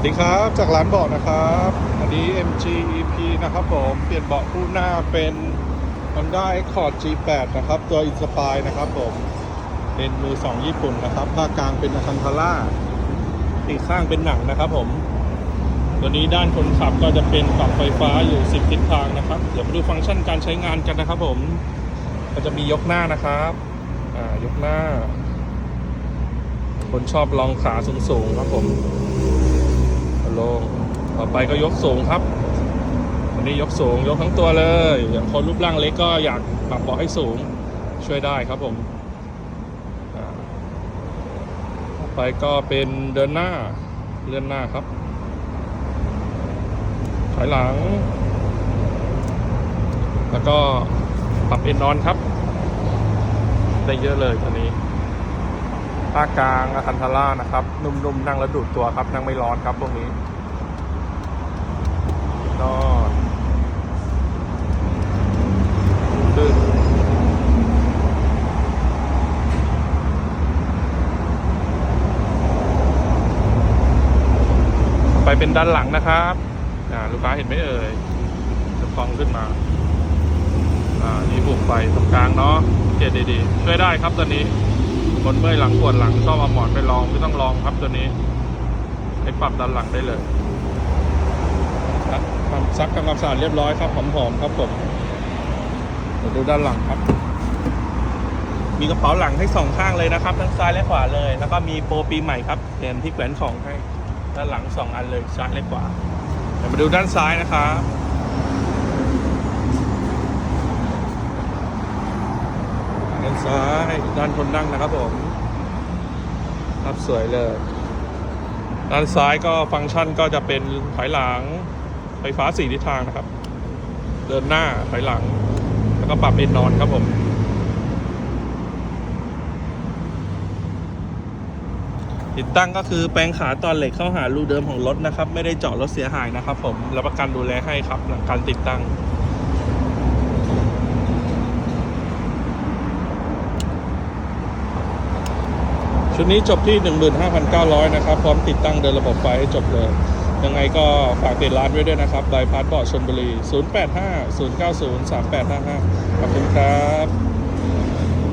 วัสดีครับจากร้านเบาะนะครับอันนี้ MG EP นะครับผมเปลี่ยนเบาะคู่หน้าเป็น Honda Accord G8 นะครับตัว Inspire นะครับผมเป็นมือสองญี่ปุ่นนะครับภาคกลางเป็นอาคันทาร่าอีกข้างเป็นหนังนะครับผม ตัวนี้ด้านคนขับก็จะเป็นปรับไฟฟ้าอยู่ 10 ทิศทางนะครับ เดี๋ยวมาดูฟังก์ชันการใช้งานกันนะครับผม ก็จะมียกหน้านะครับอ่ายกหน้า คนชอบลองขาสูงๆครับผม ไปก็ยกสูงครับวันนี้ยกสูงยกทั้งตัวเลย อย่างคนรูปร่างเล็กก็อยากปรับเบาะให้สูงช่วยได้ครับผมไปก็เป็นเดินหน้าเลื่อนหน้าครับถอยหลัง แล้วก็ปรับเอนนอนครับ ได้เยอะเลยตัวนี้ภาคกลางอคันทาร่านะครับ นุ่มๆนั่งแล้วดูดตัวครับ นั่งไม่ร้อนครับพวกนี้ นอนลื่นไปเป็นด้านหลังนะครับลูกค้าเห็นไหมเอ่ยจะฟองขึ้นมา อ่า นี่บุกไปตรงกลางเนาะเกตดีๆ ช่วยได้ครับตัวนี้คนเมื่อยหลังปวดหลังชอบเอาหมอนไปลองไม่ต้องลองครับตัวนี้ให้ปรับด้านหลังได้เลย ซักทำซักทำความสะอาดเรียบร้อยครับหอมๆครับผมเดี๋ยวดูด้านหลังครับ มีกระเป๋าหลังให้สองข้างเลยนะครับ ทั้งซ้ายและขวาเลย แล้วก็มีโปรปีใหม่ครับเห็นที่แขวนของให้ด้านหลังสองอันเลยซ้ายและขวาเดี๋ยวมาดูด้านซ้ายนะครับด้านซ้ายด้านคนนั่งนะครับผมครับสวยเลย ด้านซ้ายก็ฟังก์ชันก็จะเป็นถอยหลัง ไฟฟ้าสี่ทิศทางนะครับ เดินหน้าถอยหลัง แล้วก็ปรับเอนนอนครับผมติดตั้งก็คือแปลงขาตอนเหล็กเข้าหารูเดิมของรถนะครับ ไม่ได้เจาะรถเสียหายนะครับ ผมรับประกันดูแลให้ครับหลังการติดตั้ง ชุดนี้จบที่ 15,900 นะครับ พร้อมติดตั้งเดินระบบไฟให้จบเลย ยังไงก็ฝากติดร้านไว้ด้วยนะครับบายพาสบอร์ดชนบุรี 085 090 3855 ขอบคุณครับ